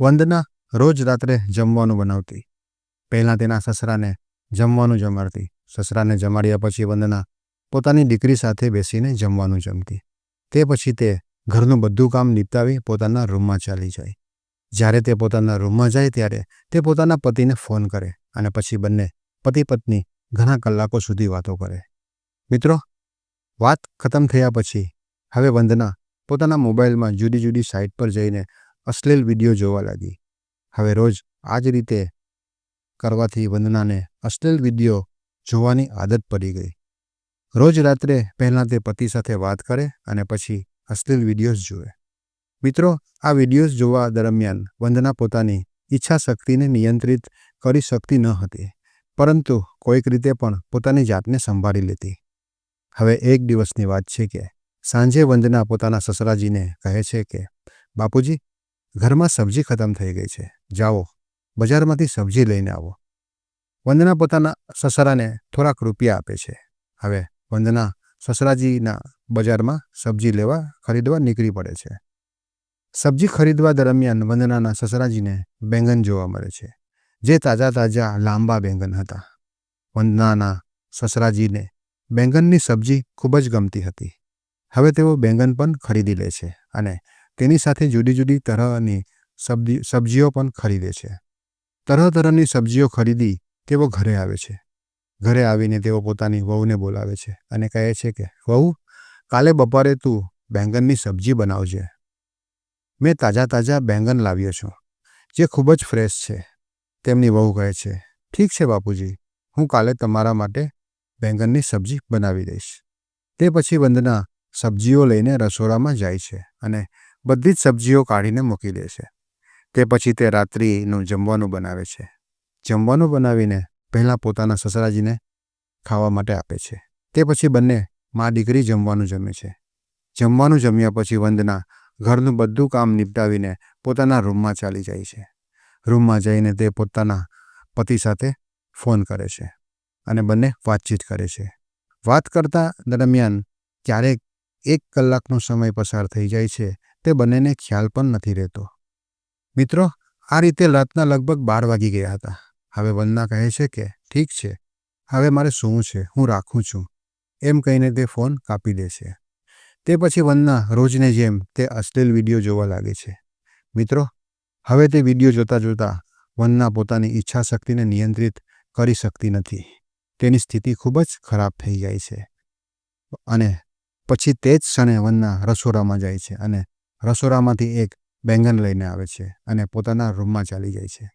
વંદના રોજ રાત્રે જમવાનું બનાવતી. પહેલાં તેના સસરાને જમવાનું જમાડતી. સસરાને જમાડ્યા પછી વંદના પોતાની દીકરી સાથે બેસીને જમવાનું જમતી. તે પછી તે ઘરનું બધું કામ નિપટાવી પોતાના રૂમમાં ચાલી જાય. જ્યારે તે પોતાના રૂમમાં જાય ત્યારે તે પોતાના પતિને ફોન કરે અને પછી બંને પતિ પત્ની ઘણા કલાકો સુધી વાતો કરે. મિત્રો, વાત ખતમ થયા પછી હવે વંદના પોતાના મોબાઈલમાં જુદી જુદી સાઇટ પર જઈને અશ્લીલ વીડિયો જોવા લાગી. હવે રોજ આ જ રીતે કરવાથી વંદનાને અશ્લીલ વીડિયો જોવાની આદત પડી ગઈ. રોજ રાત્રે પહેલાં તે પતિ સાથે વાત કરે અને પછી અશ્લીલ વિડીયોઝ જુએ. મિત્રો, આ વિડીયોઝ જોવા દરમિયાન વંદના પોતાની ઈચ્છા શક્તિને નિયંત્રિત કરી શકતી ન હતી, પરંતુ કોઈક રીતે પણ પોતાની જાતને સંભાળી લેતી. હવે એક દિવસની વાત છે કે, સાંજે વંદના પોતાના સસરાજીને કહે છે કે, બાપુજી ઘરમાં સબ્જી ખતમ થઈ ગઈ છે. જાઓ, બજારમાંથી સબ્જી લઈને આવો. વંદના પોતાના સસરાને થોડાક રૂપિયા આપે છે. હવે વંદના સસરાજીના બજારમાં સબ્જી લેવા ખરીદવા નીકળી પડે છે. સબ્જી ખરીદવા દરમિયાન વંદનાના સસરાજીને બેંગન જોવા મળે છે, જે તાજા તાજા લાંબા બેંગન હતા. વંદનાના સસરાજીને બેંગનની સબ્જી ખૂબ જ ગમતી હતી. હવે તેઓ બેંગન પણ ખરીદી લે છે અને તેની સાથે જુદી જુદી તરહની સબ્જી સબ્જીઓ પણ ખરીદે છે. તરહ તરહની સબ્જીઓ ખરીદી તેઓ ઘરે આવે છે. ઘરે આવીને તેઓ પોતાની વહુને બોલાવે છે અને કહે છે કે, વહુ, કાલે બપોરે તું બેંગનની સબ્જી બનાવજે. મેં તાજા તાજા બેંગન લાવ્યો છું, જે ખૂબ જ ફ્રેશ છે. તેમની વહુ કહે છે, ઠીક છે બાપુજી, હું કાલે તમારા માટે બેંગનની સબ્જી બનાવી દઈશ. તે પછી વંદના સબ્જીઓ લઈને રસોડામાં જાય છે અને બધી જ સબ્જીઓ કાઢીને મૂકી દે છે. તે પછી તે રાત્રિનું જમવાનું બનાવે છે. જમવાનું બનાવીને પહેલાં પોતાના સસરાજીને ખાવા માટે આપે છે. તે પછી બંને મા દીકરી જમવાનું જમે છે. જમવાનું જમ્યા પછી વંદના ઘરનું બધું કામ નિપટાવીને પોતાના રૂમમાં ચાલી જાય છે. રૂમમાં જઈને તે પોતાના પતિ સાથે ફોન કરે છે અને બંને વાતચીત કરે છે. વાત કરતા દરમિયાન ક્યારેક એક કલાકનો સમય પસાર થઈ જાય છે તે બંનેને ખ્યાલ પણ નથી રહેતો. મિત્રો, આ રીતે રાતના લગભગ બાર વાગી ગયા હતા. હવે વંદના કહે છે કે, ઠીક છે. હવે મારે શું છે? હું રાખું છું. એમ કહીને તે ફોન કાપી દે છે. તે પછી વંદના રોજને જેમ તે અશ્લીલ વીડિયો જોવા લાગે છે. મિત્રો, હવે તે વીડિયો જોતા જોતા વંદના પોતાની ઈચ્છા શક્તિને નિયંત્રિત કરી શકતી નથી. તેની સ્થિતિ ખૂબ જ ખરાબ થઈ જાય છે. અને પછી તે જ ક્ષણે વંદના રસોડામાં જાય છે અને રસોડામાંથી એક બેંગન લઈને આવે છે અને પોતાના રૂમમાં ચાલી જાય છે.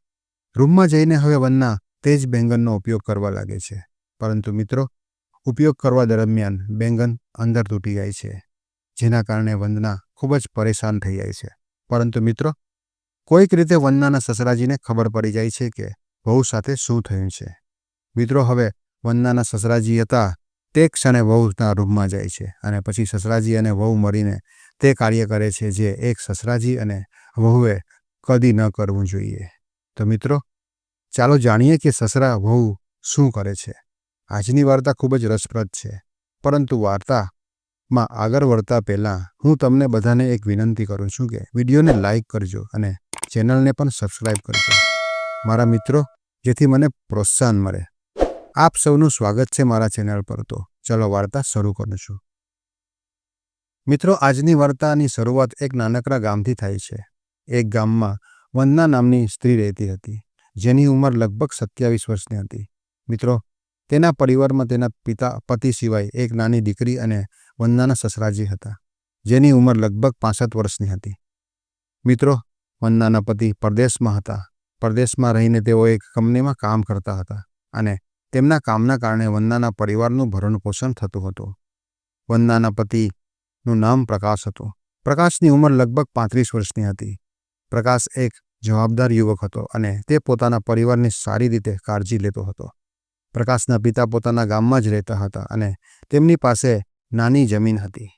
રૂમમાં જઈને હવે વંદના તે જ બેંગનનો ઉપયોગ કરવા લાગે છે. પરંતુ મિત્રો, ઉપયોગ કરવા દરમિયાન બેંગન અંદર તૂટી જાય છે, જેના કારણે વંદના ખૂબ જ પરેશાન થઈ જાય છે. પરંતુ મિત્રો, કોઈક રીતે વંદનાના સસરાજીને ખબર પડી જાય છે કે વહુ સાથે શું થયું છે. મિત્રો, હવે વંદનાના સસરાજી હતા તે ક્ષણે વહુના રૂમમાં જાય છે અને પછી સસરાજી અને વહુ મળીને તે કાર્ય કરે છે જે એક સસરાજી અને વહુએ કદી ન કરવું જોઈએ. તો મિત્રો, ચાલો જાણીએ કે સસરા, વહુ શું કરે છે. આજની વાર્તા ખૂબ જ રસપ્રદ છે. પરંતુ વાર્તામાં આગળ વળતા પહેલાં હું તમને બધાને એક વિનંતી કરું છું કે વિડીયોને લાઈક કરજો અને ચેનલને પણ સબસ્ક્રાઈબ કરજો. મારા મિત્રો, જેથી મને પ્રોત્સાહન મળે. આપ સૌનું સ્વાગત છે મારા ચેનલ પર તો. ચલો વાર્તા શરૂ કરું છું. મિત્રો, આજની વાર્તાની શરૂઆત એક નાનકડા ગામથી થાય છે. એક ગામમાં વંદના નામની સ્ત્રી રહેતી હતી, જેની ઉંમર લગભગ સત્યાવીસ વર્ષની હતી. મિત્રો, તેના પરિવારમાં તેના પિતા, પતિ સિવાય એક નાની દીકરી અને વંદનાના સસરાજી હતા, જેની ઉંમર લગભગ પાસઠ વર્ષની હતી. મિત્રો, વંદનાના પતિ પરદેશમાં હતા. પરદેશમાં રહીને તેઓ એક કંપનીમાં કામ કરતા હતા અને તેમના કામના કારણે વંદનાના પરિવારનું ભરણપોષણ થતું હતું. વંદનાના પતિનું નામ પ્રકાશ હતું. પ્રકાશની ઉંમર લગભગ પાંત્રીસ વર્ષની હતી. પ્રકાશ એક જવાબદાર યુવક હતો અને તે પોતાના પરિવારની સારી રીતે કાળજી લેતો હતો. પ્રકાશના પિતા પોતાના ગામમાં જ રહેતા હતા અને તેમની પાસે નાની જમીન હતી.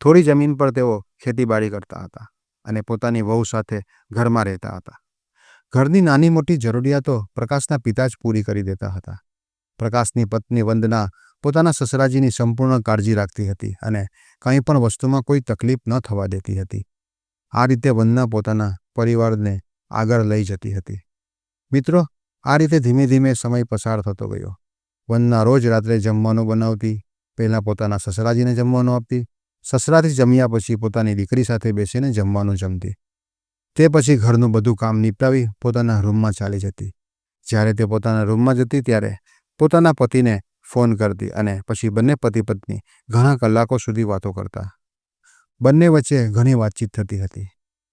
થોડી જમીન પર તેઓ ખેતીબાડી કરતા હતા અને પોતાની વહુ સાથે ઘરમાં રહેતા હતા. ઘરની નાની મોટી જરૂરિયાતો પ્રકાશના પિતા જ પૂરી કરી દેતા હતા. પ્રકાશની પત્ની વંદના પોતાના સસરાજીની સંપૂર્ણ કાળજી રાખતી હતી અને કંઈ પણ વસ્તુમાં કોઈ તકલીફ ન થવા દેતી હતી. આ રીતે વંદના પોતાના પરિવારને આગળ લઈ જતી હતી. મિત્રો, આ રીતે ધીમે ધીમે સમય પસાર થતો ગયો. વંદના રોજ રાત્રે જમવાનું બનાવતી, પહેલાં પોતાના સસરાજીને જમવાનું આપતી, સસરાથી જમ્યા પછી પોતાની દીકરી સાથે બેસીને જમવાનું જમતી. તે પછી ઘરનું બધું કામ નિપટાવી પોતાના રૂમમાં ચાલી જતી. જ્યારે તે પોતાના રૂમમાં જતી, ત્યારે પોતાના પતિને ફોન કરતી અને પછી બંને પતિ પત્ની ઘણા કલાકો સુધી વાતો કરતા. બંને વચ્ચે ઘણી વાતચીત થતી હતી.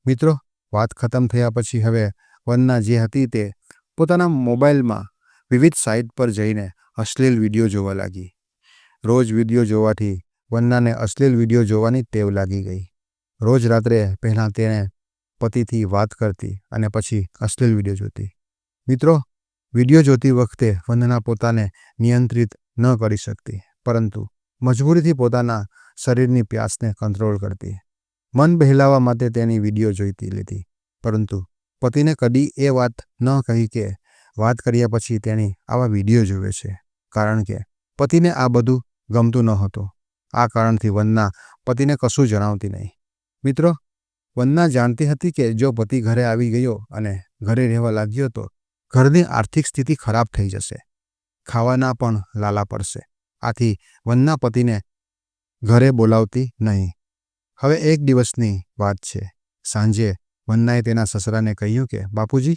મિત્રો, વાત ખતમ થયા પછી હવે વંદના જે હતી તે પોતાના મોબાઈલમાં વિવિધ સાઇટ પર જઈને અશ્લીલ વીડિયો જોવા લાગી. રોજ વીડિયો જોવાથી વંદનાને અશ્લીલ વીડિયો જોવાની ટેવ લાગી ગઈ. રોજ રાત્રે પહેલાં તેણે પતિથી વાત કરતી અને પછી અશ્લીલ વીડિયો જોતી. મિત્રો, વીડિયો જોતી વખતે વંદના પોતાને નિયંત્રિત ન કરી શકતી, પરંતુ મજબૂરીથી પોતાના શરીરની પ્યાસને કંટ્રોલ કરતી. મન બહેલાવા માટે તેની વીડિયો જોઈતી લીધી, પરંતુ પતિને કદી એ વાત ન કહી કે વાત કર્યા પછી તેણી આવા વીડિયો જોવે છે, કારણ કે પતિને આ બધું ગમતું ન હતું આ કારણથી વંદના પતિને કશું જણાવતી નહીં. મિત્રો વંદના જાણતી હતી કે જો પતિ ઘરે આવી ગયો અને ઘરે રહેવા લાગ્યો તો ઘરની આર્થિક સ્થિતિ ખરાબ થઈ જશે. ખાવાના પણ લાલા પડશે. આથી વંદના પતિને ઘરે બોલાવતી નહીં. હવે એક દિવસની વાત છે. સાંજે વન્નાએ તેના સસરાને કહ્યું કે, બાપુજી,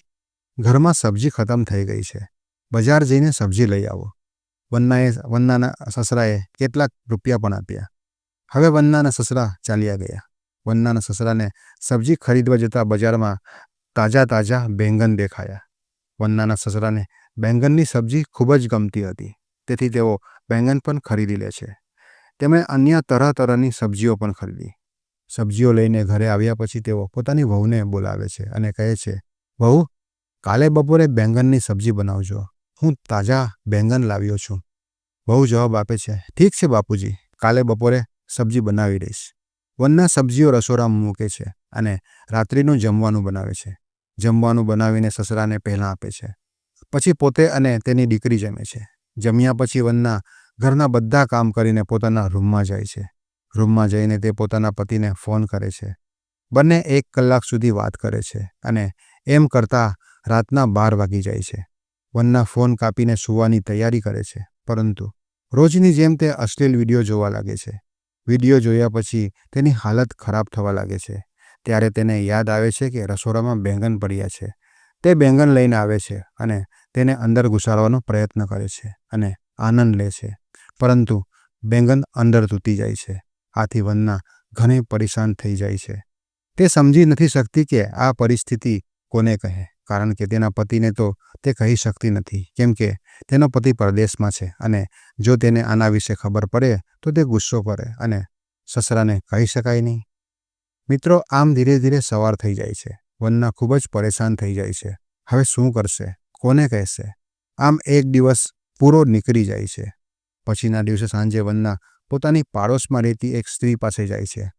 ઘરમાં સબ્જી ખતમ થઈ ગઈ છે. બજાર જઈને સબ્જી લઈ આવો. વન્નાએ, વન્નાના સસરાએ કેટલાક રૂપિયા પણ આપ્યા. હવે વન્નાના સસરા ચાલ્યા ગયા. વન્નાના સસરાને સબ્જી ખરીદવા જતા બજારમાં તાજા તાજા બેંગન દેખાયા. વન્નાના સસરાને બેંગનની સબ્જી ખૂબ જ ગમતી હતી, તેથી તેઓ બેંગન પણ ખરીદી લે છે. તેમણે અન્ય તરહ તરહની સબ્જીઓ પણ ખરીદી. સબ્જીઓ લઈને ઘરે આવ્યા પછી તેઓ પોતાની વહુને બોલાવે છે અને કહે છે, વહુ, કાલે બપોરે બેંગનની સબ્જી બનાવજો. હું તાજા બેંગન લાવ્યો છું. વહુ જવાબ આપે છે, ઠીક છે બાપુજી, કાલે બપોરે સબ્જી બનાવી દઈશ. વનના સબ્જીઓ રસોડામાં મૂકે છે અને રાત્રિનું જમવાનું બનાવે છે. જમવાનું બનાવીને સસરાને પહેલાં આપે છે. પછી પોતે અને તેની દીકરી જમે છે. જમ્યા પછી વનના ઘરના બધા કામ કરીને પોતાના રૂમમાં જાય છે. રૂમમાં જઈને તે પોતાના પતિને ફોન કરે છે. બંને એક કલાક સુધી વાત કરે છે અને એમ કરતાં રાતના બાર વાગી જાય છે. વનના ફોન કાપીને સૂવાની તૈયારી કરે છે. પરંતુ રોજની જેમ તે અશ્લીલ વીડિયો જોવા લાગે છે. વીડિયો જોયા પછી તેની હાલત ખરાબ થવા લાગે છે. ત્યારે તેને યાદ આવે છે કે રસોડામાં બેંગન પડ્યા છે. તે બેંગન લઈને આવે છે અને તેને અંદર ઘુસાડવાનો પ્રયત્ન કરે છે અને આનંદ લે છે. પરંતુ બેંગન અંદર તૂટી જાય છે. આથી વનના ઘણે પરેશાન થઈ જાય છે. તે સમજી નથી શકતી કે આ પરિસ્થિતિ કોને કહે, કારણ કે તેના પતિને તો તે કહી શકતી નથી, કેમ કે તેનો પતિ પરદેશમાં છે અને જો તેને આના વિશે ખબર પડે, તો તે ગુસ્સો કરે અને સસરાને કહી શકાય નહીં. મિત્રો, આમ ધીરે ધીરે સવાર થઈ જાય છે. વનના ખૂબ જ પરેશાન થઈ જાય છે. હવે શું કરશે? કોને કહેશે? આમ એક દિવસ પૂરો નીકળી જાય છે. પછીના દિવસે સાંજે વંદના પોતાની પાડોશમાં રહેતી એક સ્ત્રી પાસે જાય છે.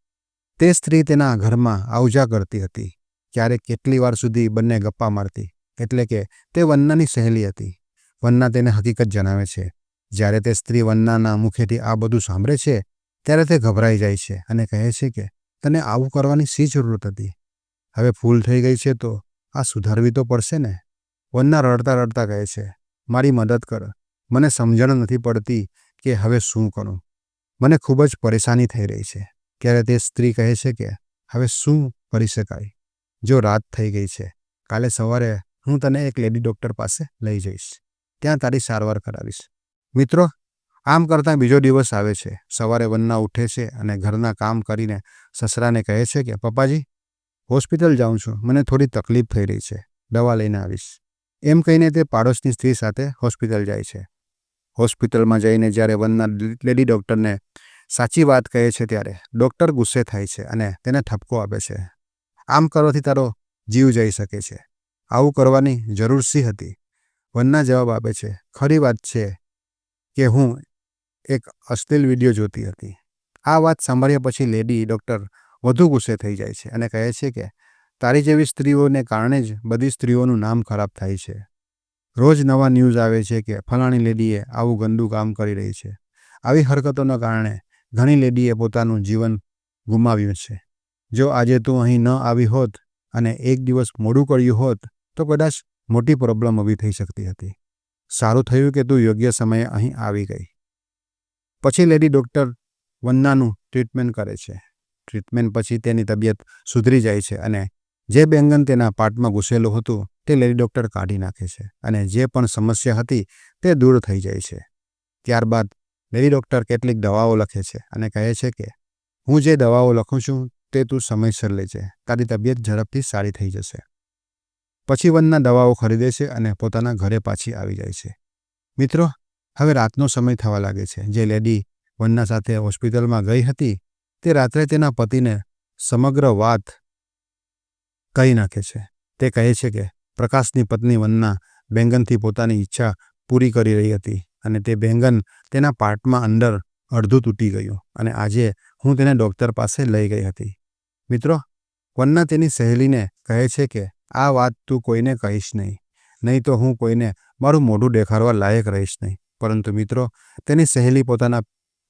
તે સ્ત્રી તેના ઘરમાં આવજા કરતી હતી. ક્યારેક કેટલી વાર સુધી બંને ગપ્પા મારતી, એટલે કે તે વન્નાની સહેલી હતી. વન્ના તેને હકીકત જણાવે છે. જ્યારે તે સ્ત્રી વન્નાના મુખેથી આ બધું સાંભળે છે, ત્યારે તે ગભરાઈ જાય છે અને કહે છે કે, તને આવું કરવાની શી જરૂરત હતી? હવે ભૂલ થઈ ગઈ છે તો આ સુધારવી તો પડશે ને? વન્ના રડતા રડતા કહે છે, મારી મદદ કર. મને સમજણ નથી પડતી કે હવે શું કરું. મને ખૂબ જ પરેશાની થઈ રહી છે. ત્યારે તે સ્ત્રી કહે છે કે, હવે શું કરી શકાય? જો રાત થઈ ગઈ છે, કાલે સવારે હું તને એક લેડી ડૉક્ટર પાસે લઈ જઈશ. ત્યાં તારી સારવાર કરાવીશ. મિત્રો, આમ કરતાં બીજો દિવસ આવે છે. સવારે વન્ના ઉઠે છે અને ઘરના કામ કરીને સસરાને કહે છે કે, પપ્પાજી, હોસ્પિટલ જાઉં છું. મને થોડી તકલીફ થઈ રહી છે. દવા લઈને આવીશ. એમ કહીને તે પાડોશની સ્ત્રી સાથે હોસ્પિટલ જાય છે. હોસ્પિટલમાં જઈને જ્યારે વનના લેડી ડૉક્ટરને સાચી વાત કહે છે ત્યારે ડૉક્ટર ગુસ્સે થાય છે અને તેને ઠપકો આપે છે. આમ કરવાથી તારો જીવ જઈ શકે છે. આવું કરવાની જરૂર શી હતી? વનના જવાબ આપે છે, ખરી વાત છે કે હું એક અશ્લીલ વીડિયો જોતી હતી. આ વાત સાંભળ્યા પછી લેડી ડૉક્ટર વધુ ગુસ્સે થઈ જાય છે અને કહે છે કે તારી જેવી સ્ત્રીઓને કારણે જ બધી સ્ત્રીઓનું નામ ખરાબ થાય છે. રોજ નવા ન્યૂઝ આવે છે કે ફલાણી લેડીએ આવું ગંદુ કામ કરી રહી છે. આવી હરકતોના કારણે ઘણી લેડીએ પોતાનું જીવન ગુમાવ્યું છે. જો આજે તું અહીં ન આવી હોત અને એક દિવસ મોડું કર્યું હોત, તો કદાચ મોટી પ્રોબ્લેમ ઊભી થઈ શકતી હતી. સારું થયું કે તું યોગ્ય સમયે અહીં આવી ગઈ. પછી લેડી ડૉક્ટર વન્નાનું ટ્રીટમેન્ટ કરે છે. ટ્રીટમેન્ટ પછી તેની તબિયત સુધરી જાય છે અને જે બેંગન તેના પાટમાં ઘૂસેલું હતું, તે લેડી ડૉક્ટર કાઢી નાખે છે અને જે પણ સમસ્યા હતી, તે દૂર થઈ જાય છે. ત્યારબાદ લેડી ડૉક્ટર કેટલીક દવાઓ લખે છે અને કહે છે કે, હું જે દવાઓ લખું છું, તે તું સમયસર લેજે, તારી તબિયત ઝડપથી સારી થઈ જશે. પછી વનના દવાઓ ખરીદે છે અને પોતાના ઘરે પાછી આવી જાય છે. મિત્રો, હવે રાતનો સમય થવા લાગે છે. જે લેડી વનના સાથે હોસ્પિટલમાં ગઈ હતી, તે રાત્રે તેના પતિને સમગ્ર વાત કહી નાખે છે. તે કહે છે કે, પ્રકાશની પત્ની વંદના બેંગનથી પોતાની ઈચ્છા પૂરી કરી રહી હતી અને તે બેંગન તેના પાર્ટમાં અંદર અડધું તૂટી ગયું અને આજે હું તેને ડૉક્ટર પાસે લઈ ગઈ હતી. મિત્રો, વન્ના તેની સહેલીને કહે છે કે, આ વાત તું કોઈને કહીશ નહીં. નહીં તો હું કોઈને મારું મોઢું દેખાડવા લાયક રહીશ નહીં. પરંતુ મિત્રો, તેની સહેલી પોતાના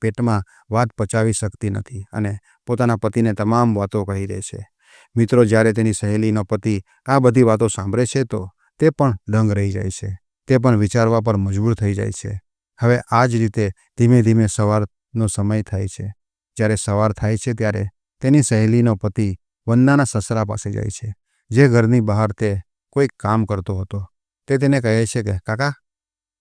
પેટમાં વાત પચાવી શકતી નથી અને પોતાના પતિને તમામ વાતો કહી દે છે. મિત્રો, જ્યારે તેની સહેલીનો પતિ આ બધી વાતો સાંભળે છે, તો તે પણ દંગ રહી જાય છે. તે પણ વિચારવા પર મજબૂર થઈ જાય છે. હવે આ જ રીતે ધીમે ધીમે સવારનો સમય થાય છે. જ્યારે સવાર થાય છે, ત્યારે તેની સહેલીનો પતિ વંદાના સસરા પાસે જાય છે, જે ઘરની બહાર તે કોઈક કામ કરતો હતો. તે તેને કહે છે કે, કાકા,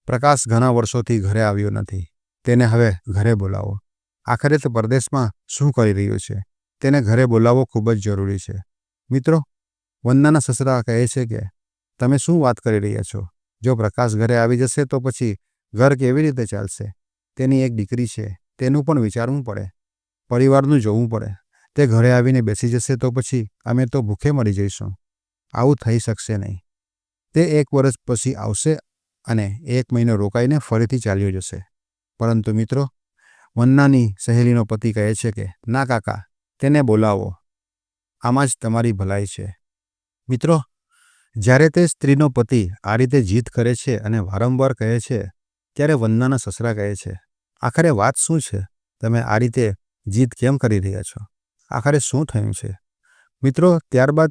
પ્રકાશ ઘણા વર્ષોથી ઘરે આવ્યો નથી. તેને હવે ઘરે બોલાવો. આખરે તે પરદેશમાં શું કરી રહ્યો છે? તેને ઘરે બોલાવવો ખૂબ જ જરૂરી છે. મિત્રો વંદાના સસરા કહે છે કે, તમે શું વાત કરી રહ્યા છો? જો પ્રકાશ ઘરે આવી જશે તો પછી ઘર કેવી રીતે ચાલશે? તેની એક દીકરી છે, તેનું પણ વિચારવું પડે. પરિવારનું જોવું પડે. તે ઘરે આવીને બેસી જશે તો પછી અમે તો ભૂખે મરી જઈશું. આવું થઈ શકશે નહીં. તે એક વર્ષ પછી આવશે અને એક મહિનો રોકાઈને ફરીથી ચાલ્યો જશે. પરંતુ મિત્રો વન્નાની સહેલીનો પતિ કહે છે કે, ના કાકા તેને બોલાવો. આમાં જ તમારી ભલાઈ છે. મિત્રો, જ્યારે તે સ્ત્રીનો પતિ આ રીતે જીત કરે છે અને વારંવાર કહે છે, ત્યારે વંદનાના સસરા કહે છે, આખરે વાત શું છે? તમે આ રીતે જીત કેમ કરી રહ્યા છો? આખરે શું થયું છે? મિત્રો, ત્યારબાદ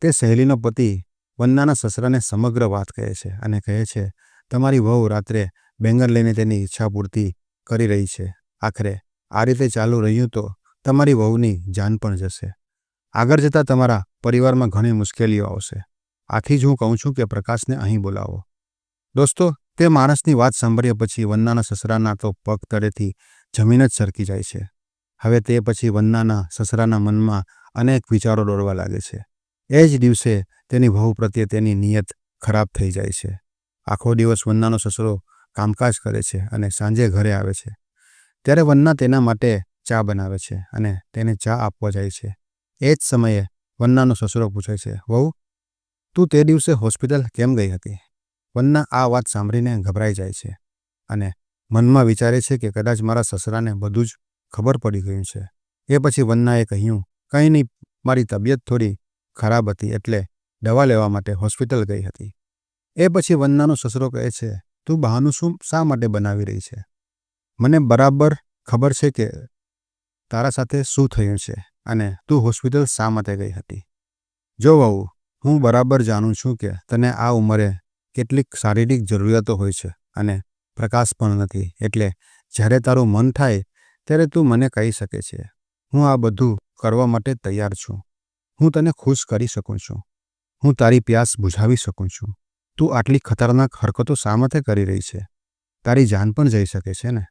તે સહેલીનો પતિ વંદનાના સસરાને સમગ્ર વાત કહે છે અને કહે છે, તમારી વહુ રાત્રે બેંગન લઈને તેની ઈચ્છા પૂર્તિ કરી રહી છે. આખરે આ રીતે ચાલુ રહ્યું તો તમારી વહુની જાન પણ જશે. આગળ જતાં તમારા પરિવારમાં ઘણી મુશ્કેલીઓ આવશે. આથી જ હું કહું છું કે પ્રકાશને અહીં બોલાવો. દોસ્તો, તે માણસની વાત સાંભળ્યા પછી વન્નાના સસરાના તો પગ તળેથી જમીન જ સરકી જાય છે. હવે તે પછી વન્નાના સસરાના મનમાં અનેક વિચારો દોડવા લાગે છે. એ જ દિવસે તેની વહુ પ્રત્યે તેની નિયત ખરાબ થઈ જાય છે. આખો દિવસ વન્નાનો સસરો કામકાજ કરે છે અને સાંજે ઘરે આવે છે. ત્યારે વન્ના તેના માટે ચા બનાવે છે અને તેને ચા આપવા જાય છે. એ જ સમયે વન્નાનો સસરો પૂછે છે, વહુ, તું તે દિવસે હોસ્પિટલ કેમ ગઈ હતી? વન્ના આ વાત સાંભળીને ગભરાઈ જાય છે અને મનમાં વિચારે છે કે કદાચ મારા સસરાને બધું જ ખબર પડી ગયું છે. એ પછી વન્નાએ કહ્યું, કંઈ નહીં, મારી તબિયત થોડી ખરાબ હતી એટલે દવા લેવા માટે હોસ્પિટલ ગઈ હતી. એ પછી વન્નાનો સસરો કહે છે, તું બહાનું શું શા માટે બનાવી રહી છે? મને બરાબર ખબર છે કે તારા સાથે શું થયું છે અને તું હોસ્પિટલ શા માટે ગઈ હતી? જો વહુ, હું બરાબર જાણું છું કે તને આ ઉંમરે કેટલીક શારીરિક જરૂરિયાતો હોય છે અને પ્રકાશ પણ નથી. એટલે જ્યારે તારું મન થાય ત્યારે તું મને કહી શકે છે, હું આ બધું કરવા માટે તૈયાર છું. હું તને ખુશ કરી શકું છું. હું તારી પ્યાસ બુઝાવી શકું છું. તું આટલી ખતરનાક હરકતો શા માટે કરી રહી છે? તારી જાન પણ જઈ શકે છે ને?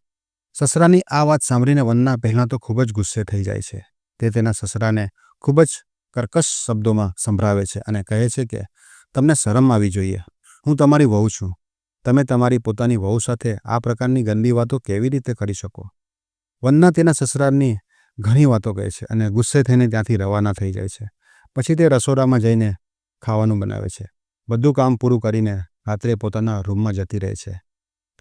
સસરાની આ વાત સાંભળીને વનના પહેલાં તો ખૂબ જ ગુસ્સે થઈ જાય છે. તે તેના સસરાને ખૂબ જ કર્કશ શબ્દોમાં સંભળાવે છે અને કહે છે કે, તમને શરમ આવી જોઈએ. હું તમારી વહુ છું. તમે તમારી પોતાની વહુ સાથે આ પ્રકારની ગંદી વાતો કેવી રીતે કરી શકો? વનના તેના સસરાની ઘણી વાતો કહે છે અને ગુસ્સે થઈને ત્યાંથી રવાના થઈ જાય છે. પછી તે રસોડામાં જઈને ખાવાનું બનાવે છે. બધું કામ પૂરું કરીને રાત્રે પોતાના રૂમમાં જતી રહે છે.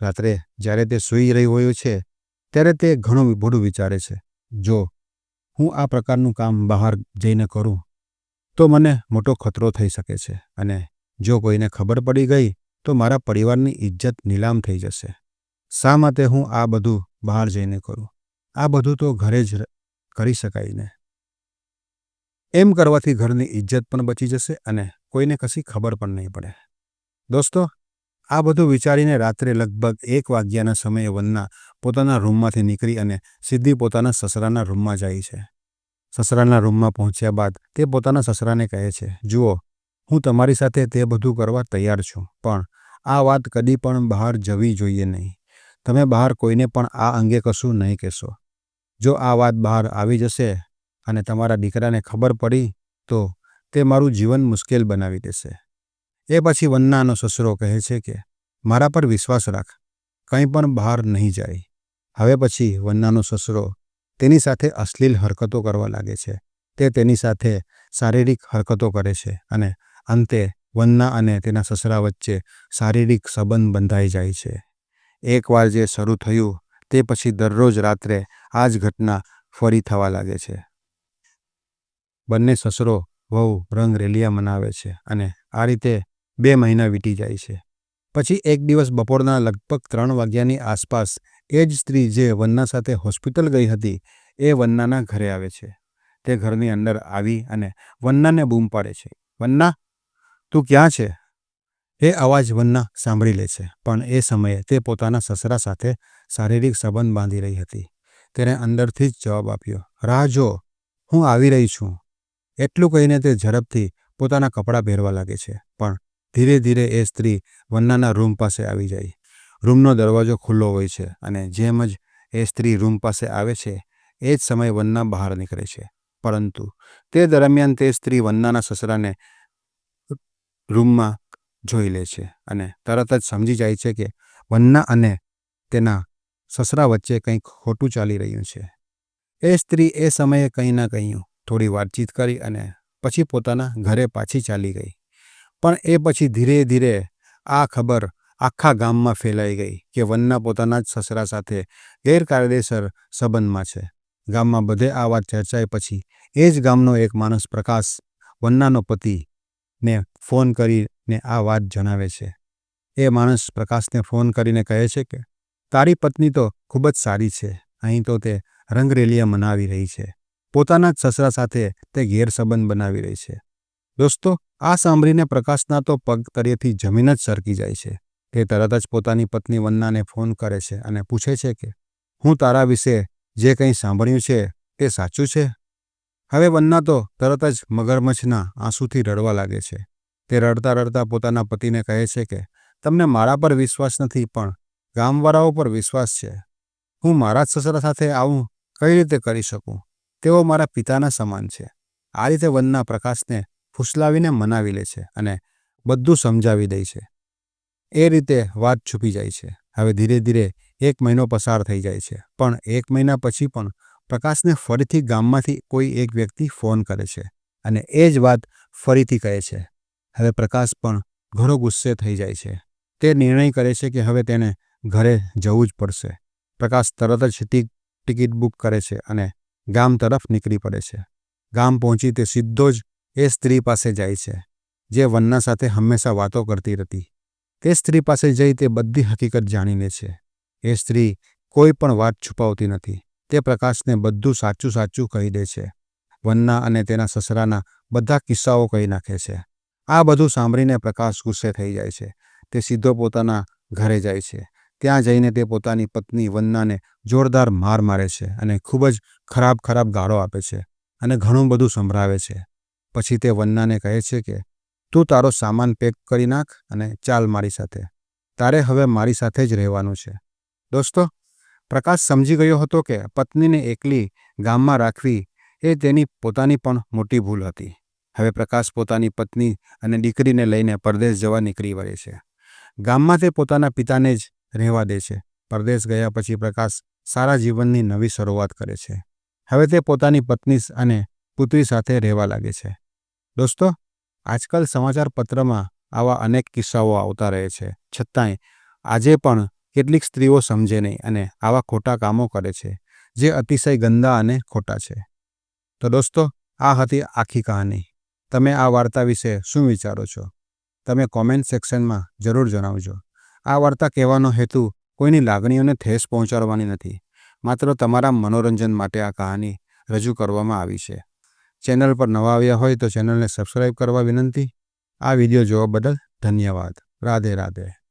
રાત્રે જ્યારે તે સૂઈ રહી હોય છે ત્યારે તે ઘણું બધું વિચારે છે. જો હું આ પ્રકારનું કામ બહાર જઈને કરું, તો મને મોટો ખતરો થઈ શકે છે અને જો કોઈને ખબર પડી ગઈ, તો મારા પરિવારની ઇજ્જત નીલામ થઈ જશે. શા માટે હું આ બધું બહાર જઈને કરું? આ બધું તો ઘરે જ કરી શકાય ને. એમ કરવાથી ઘરની ઇજ્જત પણ બચી જશે અને કોઈને કશી ખબર પણ નહીં પડે. દોસ્તો, આ બધું વિચારીને રાત્રે લગભગ એક વાગ્યાના સમયે વનના પોતાના રૂમમાંથી નીકળી અને સીધી પોતાના સસરાના રૂમમાં જાય છે. સસરાના રૂમમાં પહોંચ્યા બાદ તે પોતાના સસરાને કહે છે, જુઓ, હું તમારી સાથે તે બધું કરવા તૈયાર છું, પણ આ વાત કદી પણ બહાર જવી જોઈએ નહીં. તમે બહાર કોઈને પણ આ અંગે કશું નહીં કહેશો. જો આ વાત બહાર આવી જશે અને તમારા દીકરાને ખબર પડી, તો તે મારું જીવન મુશ્કેલ બનાવી દેશે. એ પછી વન્નાનો સસરો કહે છે કે, મારા પર વિશ્વાસ રાખ, કંઈ પણ બહાર નહીં જાય. હવે પછી વન્નાનો સસરો તેની સાથે અશ્લીલ હરકતો કરવા લાગે છે. તે તેની સાથે શારીરિક હરકતો કરે છે અને અંતે વન્ના અને તેના સસરા વચ્ચે શારીરિક સંબંધ બંધાઈ જાય છે. એકવાર જે શરૂ થયું તે પછી દરરોજ રાત્રે આ જ ઘટના ફરી થવા લાગે છે. બંને સસરો વહુ રંગ રેલિયા મનાવે છે અને આ રીતે બે મહિના વીતી જાય છે. પછી એક દિવસ બપોરના લગભગ ત્રણ વાગ્યાની આસપાસ એ જ સ્ત્રી જે વન્ના સાથે હોસ્પિટલ ગઈ હતી, એ વન્નાના ઘરે આવે છે. તે ઘરની અંદર આવી અને વન્નાને બૂમ પાડે છે. વન્ના, તું ક્યાં છે? એ અવાજ વન્ના સાંભળી લે છે, પણ એ સમયે તે પોતાના સસરા સાથે શારીરિક સંબંધ બાંધી રહી હતી. તેણે અંદરથી જ જવાબ આપ્યો, રાહ જો, હું આવી રહી છું. એટલું કહીને તે ઝડપથી પોતાના કપડાં પહેરવા લાગે છે, પણ ધીરે ધીરે એ સ્ત્રી વન્નાના રૂમ પાસે આવી જાય. રૂમનો દરવાજો ખુલ્લો હોય છે અને જેમ જ એ સ્ત્રી રૂમ પાસે આવે છે, એ જ સમયે વન્ના બહાર નીકળે છે. પરંતુ તે દરમિયાન તે સ્ત્રી વન્નાના સસરાને રૂમમાં જોઈ લે છે અને તરત જ સમજી જાય છે કે વન્ના અને તેના સસરા વચ્ચે કંઈક ખોટું ચાલી રહ્યું છે. એ સ્ત્રી એ સમયે કંઈ ના કહ્યું થોડી વાતચીત કરી અને પછી પોતાના ઘરે પાછી ચાલી ગઈ. પણ એ પછી ધીરે ધીરે આ ખબર આખા ગામમાં ફેલાઈ ગઈ કે વન્ના પોતાના જ સસરા સાથે ગેરકાયદેસર સંબંધમાં છે. ગામમાં બધે આ વાત ચર્ચાઈ પછી એ જ ગામનો એક માણસ પ્રકાશ વન્નાનો પતિ ને ફોન કરીને આ વાત જણાવે છે. એ માણસ પ્રકાશને ફોન કરીને કહે છે કે, તારી પત્ની તો ખૂબ જ સારી છે. અહીં તો તે રંગરેલિયા મનાવી રહી છે. પોતાના જ સસરા સાથે તે ગેરસંબંધ બનાવી રહી છે. દોસ્તો, આ સાંભળીને પ્રકાશના તો પગ તળિયેથી જમીન જ સરકી જાય છે. તે તરત જ પોતાની પત્ની વન્નાને ફોન કરે છે અને પૂછે છે કે, હું તારા વિશે જે કંઈ સાંભળ્યું છે તે સાચું છે? હવે વન્ના તો તરત જ મગરમચ્છના આંસુથી રડવા લાગે છે. તે રડતા રડતા પોતાના પતિને કહે છે કે, તમને મારા પર વિશ્વાસ નથી, પણ ગામવાળાઓ પર વિશ્વાસ છે. હું મારા જ સસરા સાથે આવું કઈ રીતે કરી શકું? તેઓ મારા પિતાના સમાન છે. આ રીતે વનના પ્રકાશને ફૂસલાવીને મનાવી લે છે અને બધું સમજાવી દે છે. એ રીતે વાત છૂપી જાય છે. હવે ધીરે ધીરે એક મહિનો પસાર થઈ જાય છે. પણ એક મહિના પછી પણ પ્રકાશને ફરીથી ગામમાંથી કોઈ એક વ્યક્તિ ફોન કરે છે અને એ જ વાત ફરીથી કહે છે. હવે પ્રકાશ પણ ઘણો ગુસ્સે થઈ જાય છે. તે નિર્ણય કરે છે કે હવે તેને ઘરે જવું જ પડશે. પ્રકાશ તરત જ ટિકિટ બુક કરે છે અને ગામ તરફ નીકળી પડે છે. ગામ પહોંચી તે સીધો જ એ સ્ત્રી પાસે જાય છે, જે વન્ના સાથે હંમેશા વાતો કરતી હતી તે સ્ત્રી પાસે જઈ તે બધી હકીકત જાણી લે છે. એ સ્ત્રી કોઈ પણ વાત છુપાવતી નથી. તે પ્રકાશને બધું સાચું સાચું કહી દે છે. વન્ના અને તેના સસરાના બધા કિસ્સાઓ કહી નાખે છે. આ બધું સાંભળીને પ્રકાશ ગુસ્સે થઈ જાય છે. તે સીધો પોતાના ઘરે જાય છે. ત્યાં જઈને તે પોતાની પત્ની વન્નાને જોરદાર માર મારે છે અને ખૂબ જ ખરાબ ખરાબ ગાળો આપે છે અને ઘણું બધું સંભળાવે છે. પછી તે વન્નાને કહે છે કે તું તારો સામાન પેક કરી નાખ અને ચાલ મારી સાથે. તારે હવે મારી સાથે જ રહેવાનું છે. દોસ્તો, પ્રકાશ સમજી ગયો હતો કે પત્નીને એકલી ગામમાં રાખવી એ તેની પોતાની પણ મોટી ભૂલ હતી. હવે પ્રકાશ પોતાની પત્ની અને દીકરીને લઈને પરદેશ જવા નીકળી વળે છે. ગામમાં તે પોતાના પિતાને જ રહેવા દે છે. પરદેશ ગયા પછી પ્રકાશ સારા જીવનની નવી શરૂઆત કરે છે. હવે તે પોતાની પત્ની અને પુત્રી સાથે રહેવા લાગે છે. દોસ્તો આજકાલ સમાચાર પત્રમાં આવા અનેક કિસ્સાઓ આવતા રહે છે. છતાંય, આજે પણ કેટલીક સ્ત્રીઓ સમજે નહીં અને આવા ખોટા કામો કરે છે, જે અતિશય ગંદા અને ખોટા છે. તો દોસ્તો, આ હતી આખી કહાની. તમે આ વાર્તા વિશે શું વિચારો છો? તમે કોમેન્ટ સેક્શનમાં જરૂર જણાવજો. આ વાર્તા કહેવાનો હેતુ કોઈની લાગણીઓને ઠેસ પહોંચાડવાની નથી. માત્ર તમારા મનોરંજન માટે આ કહાની રજૂ કરવામાં આવી છે. ચેનલ પર નવા આવ્યા હોય તો ચેનલને સબસ્ક્રાઈબ કરવા વિનંતી. આ વીડિયો જોવા બદલ ધન્યવાદ. રાધે રાધે.